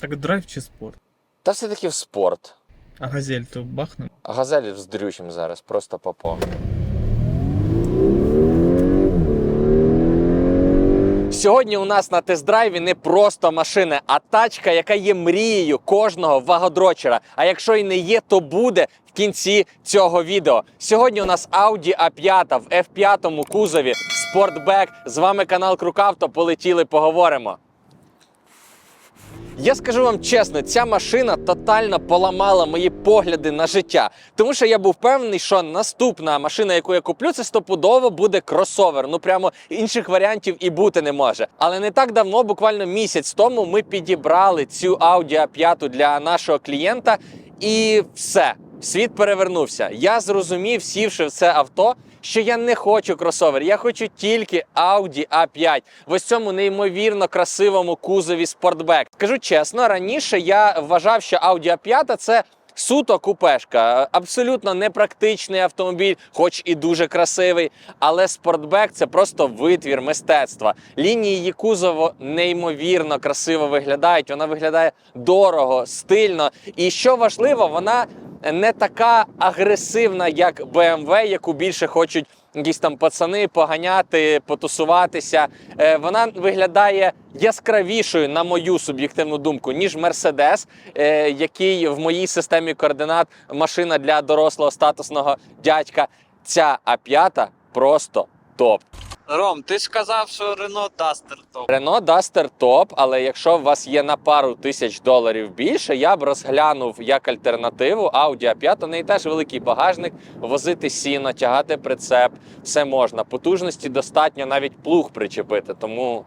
Так драйв чи спорт? Та все-таки в спорт. А газель то бахнем? А газелі вздрючим зараз, просто по повній. Сьогодні у нас на тест-драйві не просто машина, а тачка, яка є мрією кожного вагодрочера. А якщо і не є, то буде в кінці цього відео. Сьогодні у нас Audi A5 в F5 кузові Sportback. З вами канал Крукавто. Полетіли, поговоримо. Я скажу вам чесно, ця машина тотально поламала мої погляди на життя. Тому що я був впевнений, що наступна машина, яку я куплю, це стопудово буде кросовер. Ну прямо інших варіантів і бути не може. Але не так давно, буквально місяць тому, ми підібрали цю Audi A5 для нашого клієнта, і все. Світ перевернувся. Я зрозумів, сівши в це авто, що я не хочу кросовер, я хочу тільки Audi A5 в ось цьому неймовірно красивому кузові спортбек. Скажу чесно, раніше я вважав, що Audi A5 це. Суто купешка, абсолютно непрактичний автомобіль, хоч і дуже красивий. Але спортбек це просто витвір мистецтва. Лінії її кузову неймовірно красиво виглядають. Вона виглядає дорого, стильно. І що важливо, вона не така агресивна, як BMW, яку більше хочуть якісь там пацани поганяти, потусуватися. Е, Вона виглядає яскравішою, на мою суб'єктивну думку, ніж Mercedes, е, який в моїй системі координат машина для дорослого статусного дядька. Ця А5 просто топ. Ром, ти ж казав, що Рено Дастер топ. Рено Дастер топ, але якщо у вас є на пару тисяч доларів більше, я б розглянув як альтернативу Audi A5. У неї теж великий багажник, возити сіно, тягати прицеп, все можна. Потужності достатньо навіть плуг причепити, тому.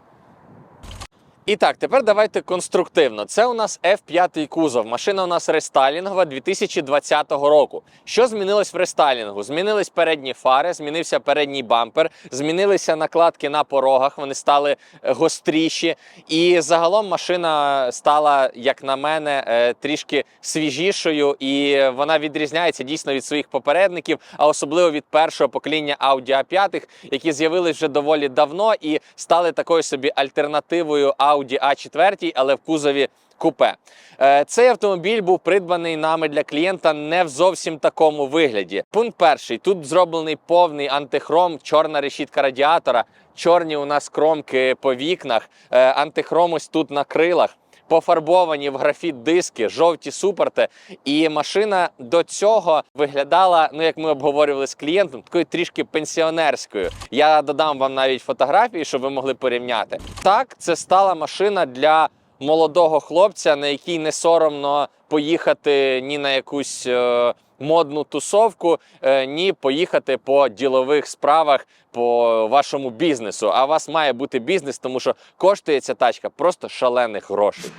І так, тепер давайте конструктивно. Це у нас F5 кузов. Машина у нас рестайлінгова 2020 року. Що змінилось в рестайлінгу? Змінились передні фари, змінився передній бампер, змінилися накладки на порогах, вони стали е, гостріші. І загалом машина стала, як на мене, е, трішки свіжішою, і вона відрізняється дійсно від своїх попередників, а особливо від першого покоління Audi A5, які з'явились вже доволі давно і стали такою собі альтернативою A4, але в кузові купе. Е, Цей автомобіль був придбаний нами для клієнта не в зовсім такому вигляді. Пункт перший: тут зроблений повний антихром, чорна решітка радіатора, чорні у нас кромки по вікнах, е, антихром ось тут на крилах. Пофарбовані в графіт диски, жовті супорти, і машина до цього виглядала, ну як ми обговорювали з клієнтом, такою трішки пенсіонерською. Я додам вам навіть фотографії, щоб ви могли порівняти. Так, це стала машина для молодого хлопця, на якій не соромно поїхати ні на якусь е, модну тусовку, е, ні поїхати по ділових справах по вашому бізнесу. А у вас має бути бізнес, тому що коштує ця тачка просто шалених грошей.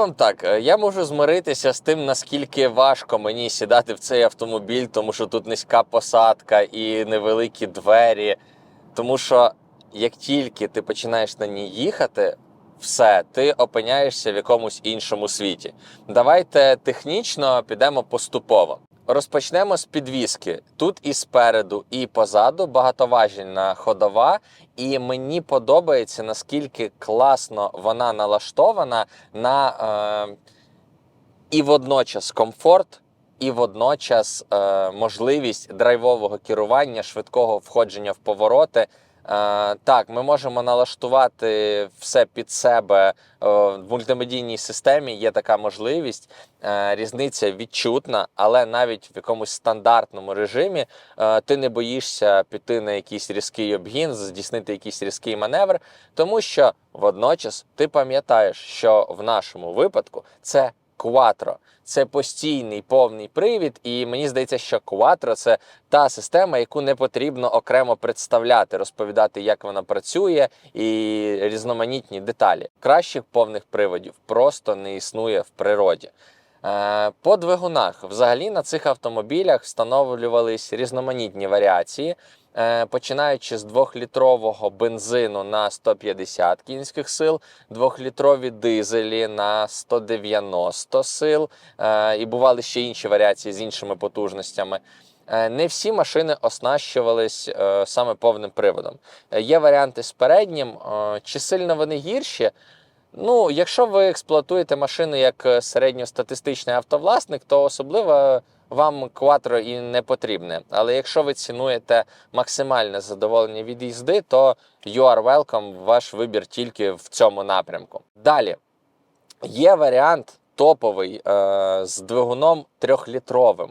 Вам так, е, я можу змиритися з тим, наскільки важко мені сідати в цей автомобіль, тому що тут низька посадка і невеликі двері. Тому що як тільки ти починаєш на ній їхати, все, ти опиняєшся в якомусь іншому світі. Давайте технічно підемо поступово. Розпочнемо з підвіски. Тут і спереду, і позаду багатоважільна ходова, і мені подобається наскільки класно вона налаштована на е, і водночас комфорт, і водночас е, можливість драйвового керування, швидкого входження в повороти. Е, так, ми можемо налаштувати все під себе е, в мультимедійній системі. Є така можливість. Е, різниця відчутна, але навіть в якомусь стандартному режимі ти не боїшся піти на якийсь різкий обгін, здійснити якийсь різкий маневр, тому що водночас ти пам'ятаєш, що в нашому випадку це Quattro. Це постійний повний привід, і мені здається, що Quattro – це та система, яку не потрібно окремо представляти, розповідати, як вона працює, і різноманітні деталі. Кращих повних приводів просто не існує в природі. Е, По двигунах взагалі на цих автомобілях встановлювались різноманітні варіації. Е, починаючи з 2-літрового бензину на 150 кінських сил, 2-літрові дизелі на 190 сил, е, і бували ще інші варіації з іншими потужностями. Е, Не всі машини оснащувались саме повним приводом. Є варіанти з переднім. Чи сильно вони гірші? Ну, якщо ви експлуатуєте машину як середньостатистичний автовласник, то особливо вам кватро і не потрібне. Але якщо ви цінуєте максимальне задоволення від їзди, то you are welcome, ваш вибір тільки в цьому напрямку. Далі є варіант топовий е, з двигуном трьохлітровим.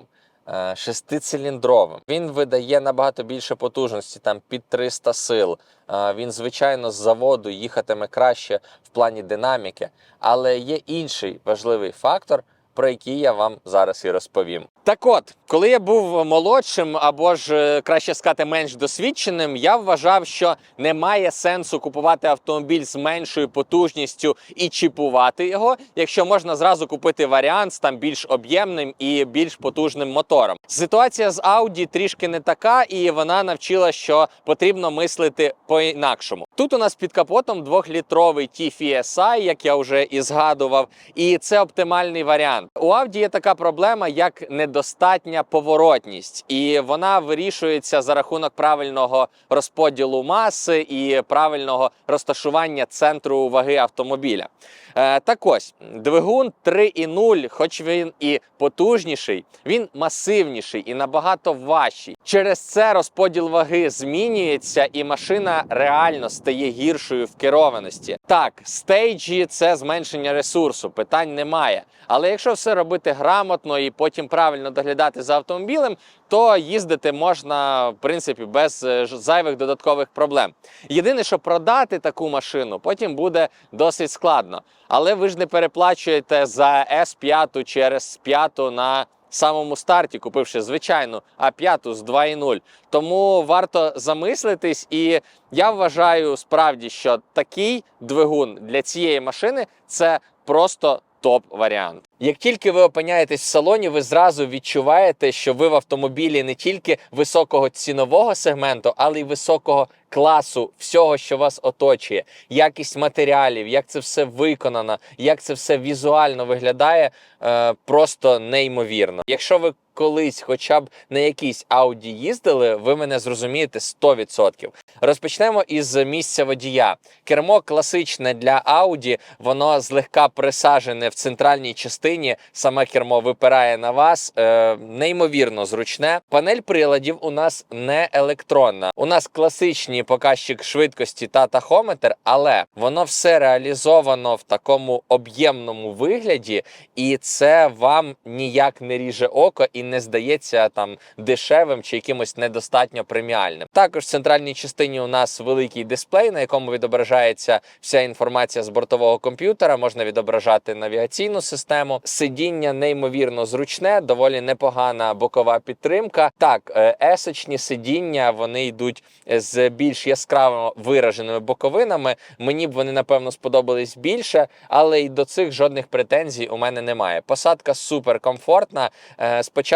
е, Шестициліндровим. Він видає набагато більше потужності, там під 300 сил. Е, Він, звичайно, з заводу їхатиме краще в плані динаміки, але є інший важливий фактор, про який я вам зараз і розповім. Так от, коли я був молодшим або ж е, краще сказати менш досвідченим, я вважав, що немає сенсу купувати автомобіль з меншою потужністю і чіпувати його, якщо можна зразу купити варіант з там більш об'ємним і більш потужним мотором. Ситуація з Audi трішки не така, і вона навчила, що потрібно мислити по-інакшому. Тут у нас під капотом двохлітровий TFSI, як я вже і згадував, і це оптимальний варіант. У Audi є така проблема, як недостатня поворотність, і вона вирішується за рахунок правильного розподілу маси і правильного розташування центру ваги автомобіля. Е, так ось двигун 3.0, хоч він і потужніший, він масивніший і набагато важчий. Через це розподіл ваги змінюється, і машина реально стає гіршою в керованості. Так, стейджі це зменшення ресурсу, питань немає. Але якщо все робити грамотно і потім правильно доглядати за автомобілем, то їздити можна в принципі без е, зайвих додаткових проблем. Єдине, що продати таку машину потім буде досить складно. Але ви ж не переплачуєте за S5 чи RS5 на самому старті, купивши звичайну А5 з 2.0. Тому варто замислитись, і я вважаю справді, що такий двигун для цієї машини це просто топ варіант. Як тільки ви опиняєтесь в салоні, ви зразу відчуваєте, що ви в автомобілі не тільки високого цінового сегменту, але й високого класу всього, що вас оточує, якість матеріалів, як це все виконано, як це все візуально виглядає, е, просто неймовірно. Якщо ви колись, хоча б на якійсь ауді їздили, ви мене зрозумієте 100%. Розпочнемо із місця водія. Кермо класичне для Audi, воно злегка присаджене в центральній частині. Саме кермо випирає на вас. Е, неймовірно зручне. Панель приладів у нас не електронна. У нас класичний показчик швидкості та тахометр, але воно все реалізовано в такому об'ємному вигляді, і це вам ніяк не ріже око і не здається там дешевим чи якимось недостатньо преміальним. Також в центральній частині у нас великий дисплей, на якому відображається вся інформація з бортового комп'ютера. Можна відображати навігаційну систему. Сидіння неймовірно зручне, доволі непогана бокова підтримка. Так, е, есочні сидіння вони йдуть з більш яскраво вираженими боковинами. Мені б вони напевно сподобались більше, але й до цих жодних претензій у мене немає. Посадка супер комфортна.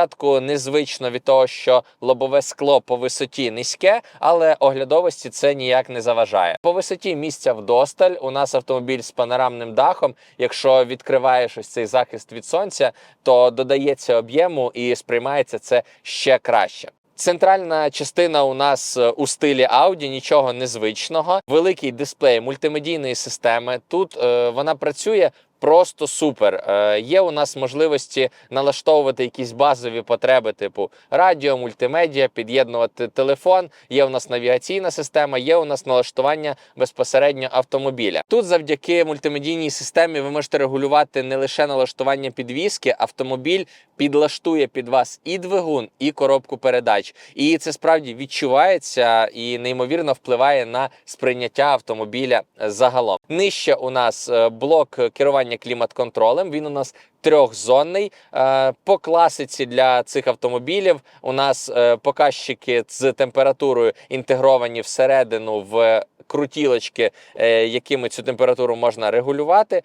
Спочатку незвично від того, що лобове скло по висоті низьке, але оглядовості це ніяк не заважає. По висоті місця вдосталь. У нас автомобіль з панорамним дахом. Якщо відкриваєш ось цей захист від сонця, то додається об'єму і сприймається це ще краще. Центральна частина у нас е, у стилі Audi, нічого незвичного. Великий дисплей мультимедійної системи. Тут е, вона працює. Просто супер. Е, є у нас можливості налаштовувати якісь базові потреби, типу радіо, мультимедіа, під'єднувати телефон. Є у нас навігаційна система, є у нас налаштування безпосередньо автомобіля. Тут завдяки мультимедійній системі ви можете регулювати не лише налаштування підвіски, автомобіль підлаштує під вас і двигун, і коробку передач. І це справді відчувається і неймовірно впливає на сприйняття автомобіля загалом. Нижче у нас е, блок керування клімат-контролем. Він у нас трьохзонний. Е, По класиці для цих автомобілів у нас е, показчики з температурою інтегровані всередину в крутілочки, е, якими цю температуру можна регулювати.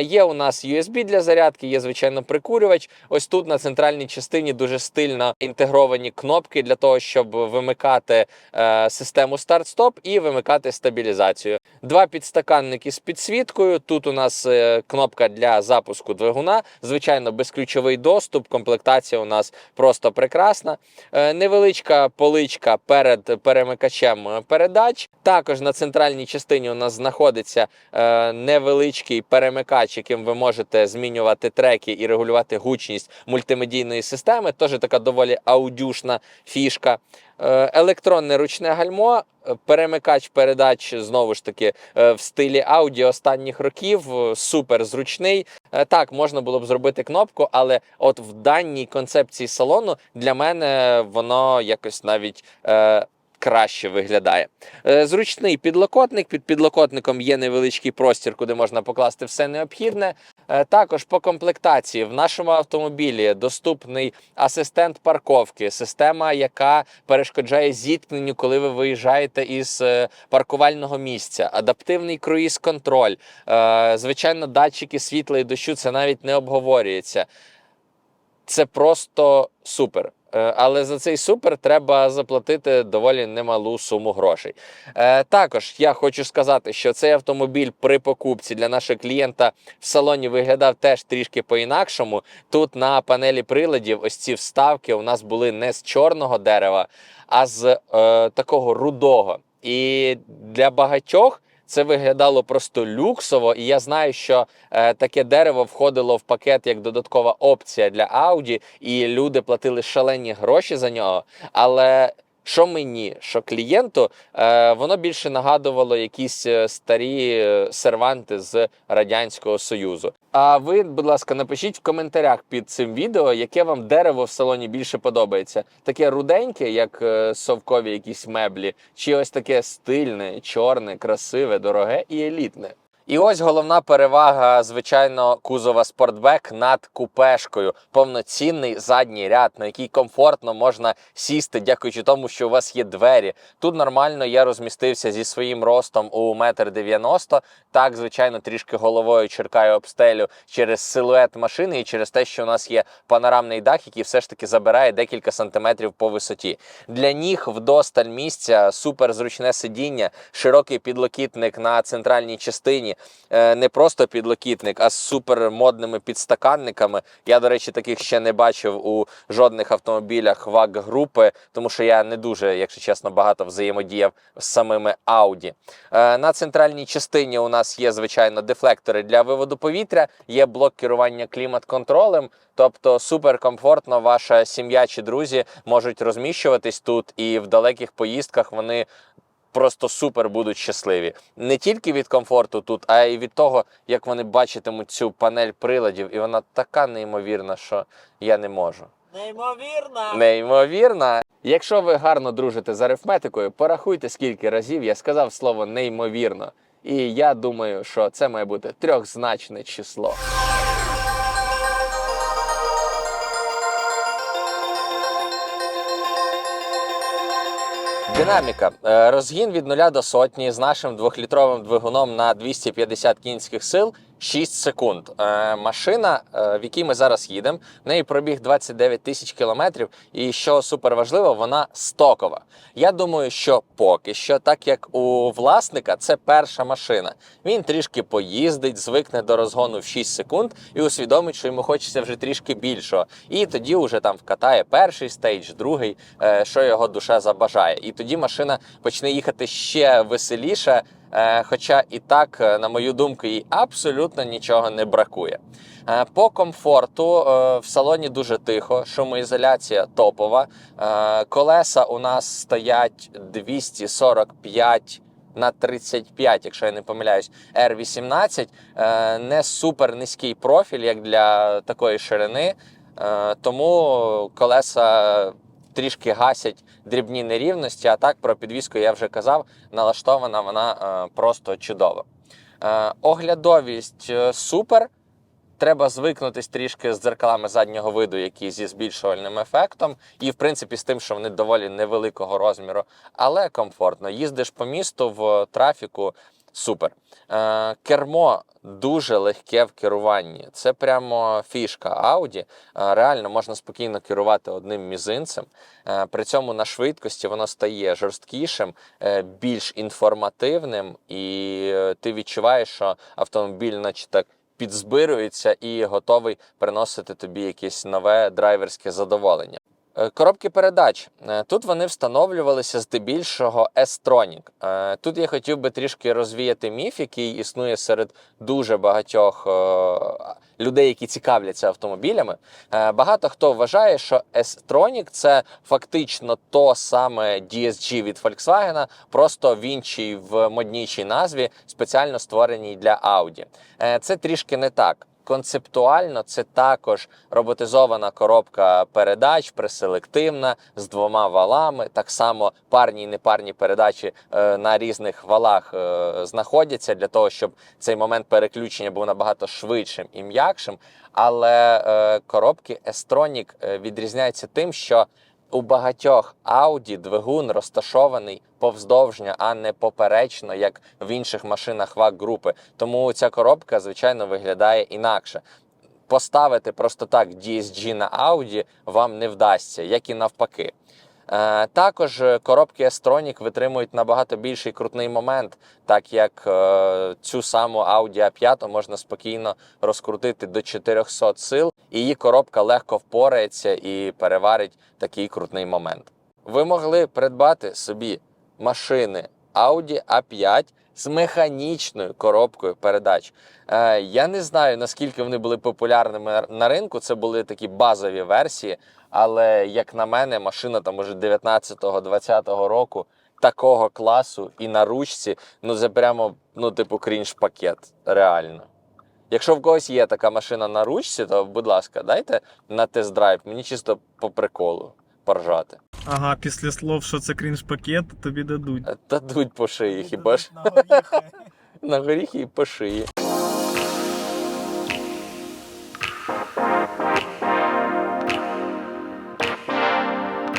Є у нас USB для зарядки, є звичайно прикурювач. Ось тут на центральній частині дуже стильно інтегровані кнопки для того, щоб вимикати систему старт-стоп і вимикати стабілізацію. Два підстаканники з підсвіткою. Тут у нас кнопка для запуску двигуна. Звичайно, безключовий доступ. Комплектація у нас просто прекрасна. Е, Невеличка поличка перед перемикачем передач. Також на центральній частині у нас знаходиться е, невеличкий перемикач, яким ви можете змінювати треки і регулювати гучність мультимедійної системи. Теж така доволі аудюшна фішка. Е, Електронне ручне гальмо, е, перемикач передач знову ж таки е, в стилі Audi останніх років. Супер зручний. Так, можна було б зробити кнопку, але от в даній концепції салону для мене воно якось навіть. Краще виглядає. Е, Зручний підлокотник. Під підлокотником є невеличкий простір, куди можна покласти все необхідне. Е, Також по комплектації в нашому автомобілі доступний асистент парковки, система, яка перешкоджає зіткненню, коли ви виїжджаєте із е, паркувального місця, адаптивний круїз-контроль, звичайно, датчики світла і дощу це навіть не обговорюється. Це просто супер. Е, Але за цей супер треба заплатити доволі немалу суму грошей. Е, також я хочу сказати, що цей автомобіль при покупці для нашого клієнта в салоні виглядав теж трішки по-інакшому. Тут на панелі приладів ось ці вставки у нас були не з чорного дерева, а з е, такого рудого. І для багатьох це виглядало просто люксово, і я знаю, що е, таке дерево входило в пакет як додаткова опція для Audi, і люди платили шалені гроші за нього. Але що мені, що клієнту, е, воно більше нагадувало якісь е, старі е, серванти з Радянського Союзу. А ви, будь ласка, напишіть в коментарях під цим відео, яке вам дерево в салоні більше подобається. Таке руденьке, як совкові якісь меблі, чи ось таке стильне, чорне, красиве, дороге і елітне. І ось головна перевага, звичайно, кузова спортбек над купешкою. Повноцінний задній ряд, на який комфортно можна сісти, дякуючи тому, що у вас є двері. Тут нормально я розмістився зі своїм ростом у метр дев'яносто. Так, звичайно, трішки головою черкаю об стелю через силует машини і через те, що у нас є панорамний дах, який все ж таки забирає декілька сантиметрів по висоті. Для ніг вдосталь місця, супер зручне сидіння, широкий підлокітник на центральній частині. Е, Не просто підлокітник, а з супер модними підстаканниками. Я, до речі, таких ще не бачив у жодних автомобілях ваг групи, тому що я не дуже, якщо чесно, багато взаємодіяв з самими Audi. Е, На центральній частині у нас є, звичайно, дефлектори для виводу повітря, є блок керування клімат-контролем. Тобто суперкомфортно ваша сім'я чи друзі можуть розміщуватись тут, і в далеких поїздках вони просто супер будуть щасливі. Не тільки від комфорту тут, а й від того, як вони бачитимуть цю панель приладів, і вона така неймовірна, що я не можу. Неймовірно. Неймовірна. Якщо ви гарно дружите з арифметикою, порахуйте, скільки разів я сказав слово неймовірно. І я думаю, що це має бути трьохзначне число. Динаміка. Е, Розгін від 0 до сотні з нашим двохлітровим двигуном на 250 кінських сил 6 секунд. Е, Машина, е, в якій ми зараз їдемо, в неї пробіг 29 тисяч кілометрів. І що супер важливо, вона стокова. Я думаю, що поки що, так як у власника, це перша машина. Він трішки поїздить, звикне до розгону в 6 секунд і усвідомить, що йому хочеться вже трішки більшого. І тоді вже там вкатає перший стейдж, другий, е, що його душа забажає. І тоді машина почне їхати ще веселіше. Е, Хоча і так, е, на мою думку, їй абсолютно нічого не бракує. Е, По комфорту в салоні дуже тихо, шумоізоляція топова. Колеса у нас стоять 245 на 35, якщо я не помиляюсь, R18. Е, Не супер низький профіль, як для такої ширини. Тому колеса трішки гасять дрібні нерівності. А так про підвіску я вже казав, налаштована вона е, просто чудово. Е, Оглядовість е, супер. треба звикнутись трішки з дзеркалами заднього виду, які зі збільшувальним ефектом, і в принципі з тим, що вони доволі невеликого розміру, але комфортно. Їздиш по місту в трафіку. Супер. Кермо дуже легке в керуванні. Це прямо фішка Audi. Реально можна спокійно керувати одним мізинцем. При цьому на швидкості воно стає жорсткішим, е, більш інформативним, і е, ти відчуваєш, що автомобіль, наче так. Підзбирується і готовий приносити тобі якесь нове драйверське задоволення. Е, Коробки передач. Е, Тут вони встановлювалися здебільшого S-Tronic. Е, Тут я хотів би трішки розвіяти міф, який існує серед дуже багатьох людей, які цікавляться автомобілями. Багато хто вважає, що S-Tronic – це фактично то саме DSG від Volkswagen, просто в іншій в моднічій назві, спеціально створеній для Audi. Це трішки не так. Концептуально це також роботизована коробка передач, преселективна з двома валами. Так само парні і непарні передачі е, на різних валах е, знаходяться для того, щоб цей момент переключення був набагато швидшим і м'якшим. Але е, коробки S-Tronic е, відрізняються тим, що у багатьох Audi двигун розташований повздовжня, а не поперечно, як в інших машинах ВАК групи. Тому ця коробка, звичайно, виглядає інакше. Поставити просто так DSG на Audi вам не вдасться, як і навпаки. Е, також е, коробки S-Tronic витримують набагато більший крутний момент, так як е, цю саму Audi A5 можна спокійно розкрутити до 400 сил, і її коробка легко впорається і переварить такий крутний момент. Ви могли придбати собі машини Audi A5 з механічною коробкою передач. Я не знаю наскільки вони були популярними на ринку. Це були такі базові версії. Але як на мене, машина там може 19-20 року такого класу і на ручці, ну це прямо, ну, типу, крінж-пакет. Реально. Якщо в когось є така машина на ручці, то будь ласка, дайте на тест-драйв. Мені чисто по приколу поржати. Ага, після слов, що це крінж-пакет, тобі дадуть. Дадуть по шиї, хіба ж На горіхи. на горіхи і по шиї.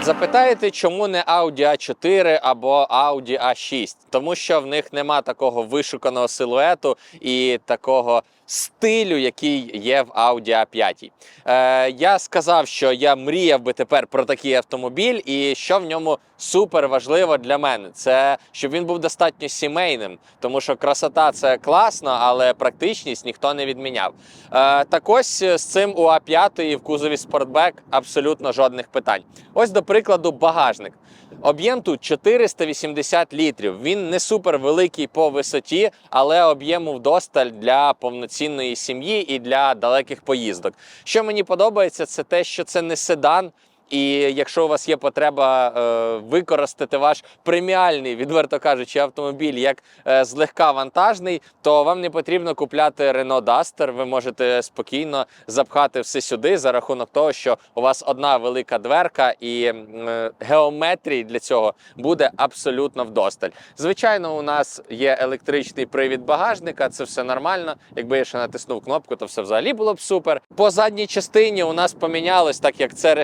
Запитаєте, чому не Audi A4 або Audi A6? Тому що в них нема такого вишуканого силуету і такого стилю, який є в Audi A5. Е, я сказав, що я мріяв би тепер про такий автомобіль, і що в ньому супер важливо для мене, це щоб він був достатньо сімейним, тому що красота це класно, але практичність ніхто не відміняв. Е, так ось з цим у А5 і в кузові Sportback абсолютно жодних питань. Ось, до прикладу, багажник. Об'єм тут 480 літрів. Він не супер великий по висоті, але об'єму вдосталь для повноцінної сім'ї і для далеких поїздок. Що мені подобається, це те, що це не седан. І якщо у вас є потреба е, використати ваш преміальний, відверто кажучи, автомобіль як е, злегка вантажний, то вам не потрібно купляти Renault Duster. Ви можете спокійно запхати все сюди за рахунок того, що у вас одна велика дверка і е, геометрії для цього буде абсолютно вдосталь. Звичайно, у нас є електричний привід багажника, це все нормально. Якби я ще натиснув кнопку, то все взагалі було б супер. По задній частині у нас помінялось, так як це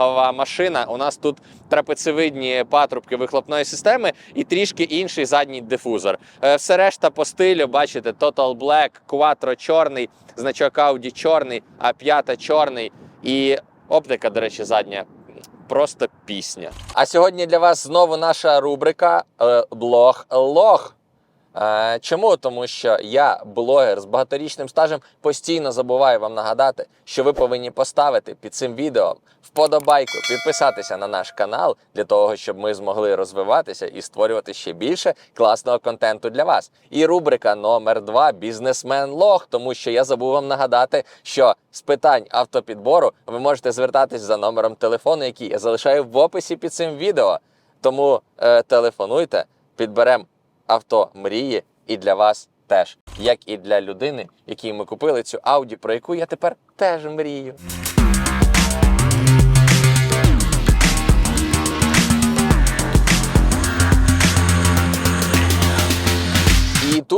рестайлінгова машина. У нас тут трапецевидні патрубки вихлопної системи і трішки інший задній дифузор. Е, Все решта по стилю, бачите, Total Black, Quattro чорний, значок Audi чорний, А5 чорний і оптика, до речі, задня. Просто пісня. А сьогодні для вас знову наша рубрика е, Блог Лог. Е, Чому? Тому що я, блогер з багаторічним стажем, постійно забуваю вам нагадати, що ви повинні поставити під цим відео вподобайку, підписатися на наш канал для того, щоб ми змогли розвиватися і створювати ще більше класного контенту для вас. І рубрика номер 2 Бізнесмен Лог, тому що я забув вам нагадати, що з питань автопідбору ви можете звертатись за номером телефону, який я залишаю в описі під цим відео. Тому е, телефонуйте, підберемо авто мрії і для вас теж, як і для людини, якій ми купили цю Audi, про яку я тепер теж мрію.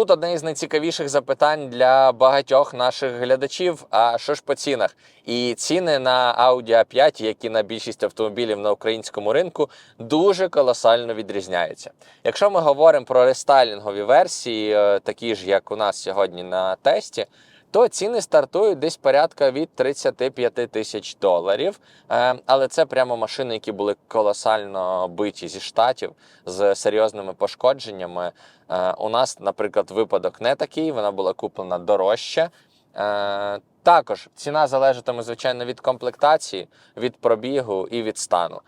Тут одне із найцікавіших запитань для багатьох наших глядачів: а що ж по цінах? І ціни на Audi A5, які на більшість автомобілів на українському ринку, дуже колосально відрізняються. Якщо ми говоримо про рестайлінгові версії, е, такі ж як у нас сьогодні на тесті, то ціни стартують десь порядка від 35 тисяч доларів. Е, Але це прямо машини, які були колосально биті зі штатів з серйозними пошкодженнями. Е, У нас, наприклад, випадок не такий, вона була куплена дорожче. Е, Також ціна залежатиме, звичайно, від комплектації, від пробігу і від стану.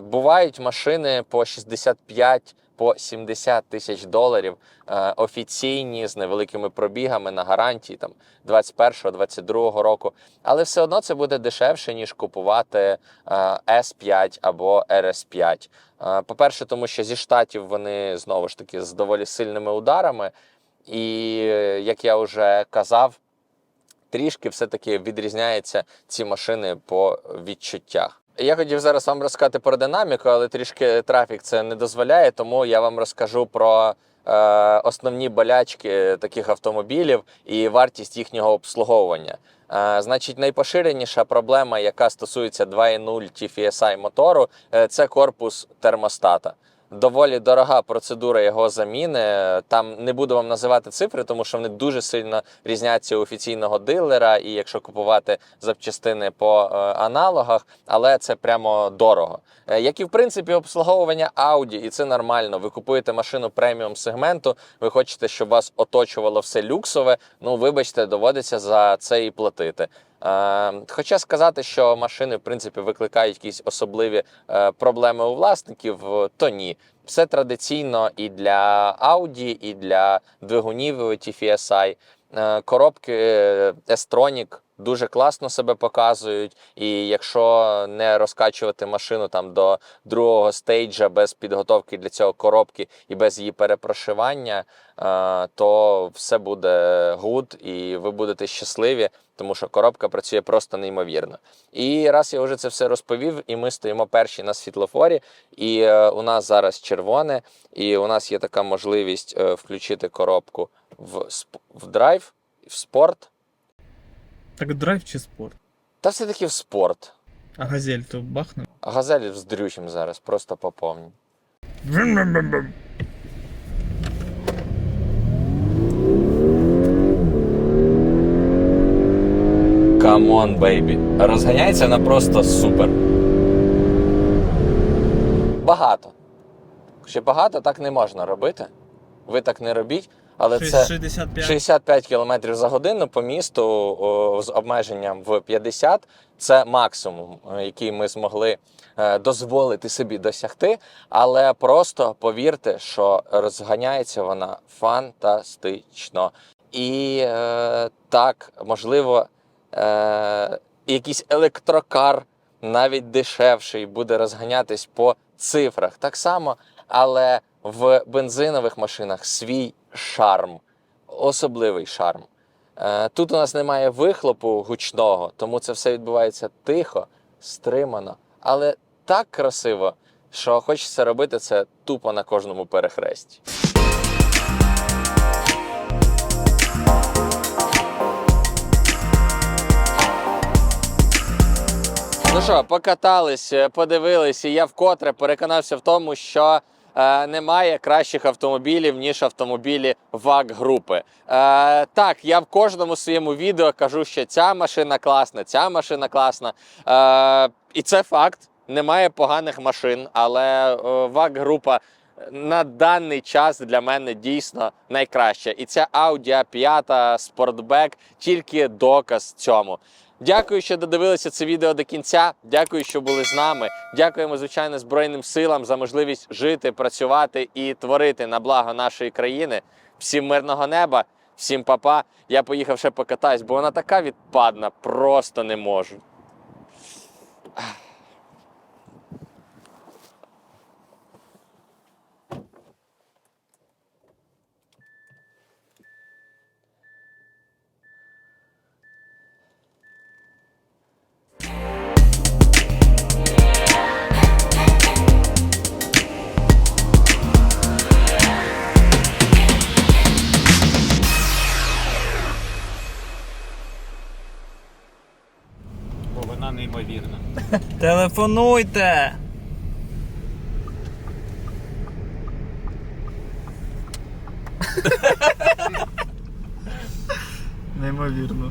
Бувають машини по 65 по 70 тисяч доларів е, офіційні з невеликими пробігами на гарантії там 21-22 року. Але все одно це буде дешевше, ніж купувати е, S5 або RS5. Е, По-перше, тому що зі штатів вони знову ж таки з доволі сильними ударами. І як я вже казав, трішки все-таки відрізняються ці машини по відчуттях. Я хотів зараз вам розказати про динаміку, але трішки трафік це не дозволяє, тому я вам розкажу про е, основні болячки таких автомобілів і вартість їхнього обслуговування. Е, значить, найпоширеніша проблема, яка стосується 2.0 TFSI мотору, е, це корпус термостата. Доволі дорога процедура його заміни. Там не буду вам називати цифри, тому що вони дуже сильно різняться у офіційного дилера, і якщо купувати запчастини по е, аналогах, але це прямо дорого. Е, як і в принципі обслуговування Audi, і це нормально. Ви купуєте машину преміум сегменту, ви хочете, щоб вас оточувало все люксове. Ну, вибачте, доводиться за це і платити. Е, Хоча сказати, що машини в принципі викликають якісь особливі е, проблеми у власників, то ні. Все традиційно і для Audi, і для двигунів TFSI. Е, Коробки е, S-Tronic дуже класно себе показують, і якщо не розкачувати машину там до другого стейджа без підготовки для цього коробки і без її перепрошивання, е, то все буде гуд, і ви будете щасливі, тому що коробка працює просто неймовірно. І раз я вже це все розповів, і ми стоїмо перші на світлофорі, і е, у нас зараз червоне, і у нас є така можливість е, включити коробку в, в драйв, в спорт, Так драйв чи спорт? та все-таки в спорт. А газель то бахне? А газель вздрючим зараз, просто по повній. Come on, baby. Розганяється вона просто супер. Багато. Ще багато так не можна робити. Ви так не робіть, але це 65. 65 км за годину по місту о, з обмеженням в 50 це максимум, е, який ми змогли е, дозволити собі досягти. Але просто повірте, що розганяється вона фантастично. І е, так, можливо, е, якийсь електрокар навіть дешевший буде розганятись по цифрах. Так само, але в бензинових машинах свій шарм, особливий шарм. Е, Тут у нас немає вихлопу гучного, тому це все відбувається тихо, стримано, але так красиво, що хочеться робити це тупо на кожному перехресті. Ну що, покатались, е, подивились, і я вкотре переконався в тому, що е, немає кращих автомобілів, ніж автомобілі ВАГ групи. Е, так, я в кожному своєму відео кажу, що ця машина класна, ця машина класна. Е, і це факт. Немає поганих машин, але е, ВАГ група на даний час для мене дійсно найкраща. І ця Audi A5 Sportback тільки доказ цьому. Дякую, що додивилися це відео до кінця. Дякую, що були з нами. Дякуємо, звичайно, Збройним силам за можливість жити, працювати і творити на благо нашої країни. Всім мирного неба, всім папа. Я поїхав ще покатаюсь, бо вона така відпадна, просто не можу. Телефонуйте! Неймовірно.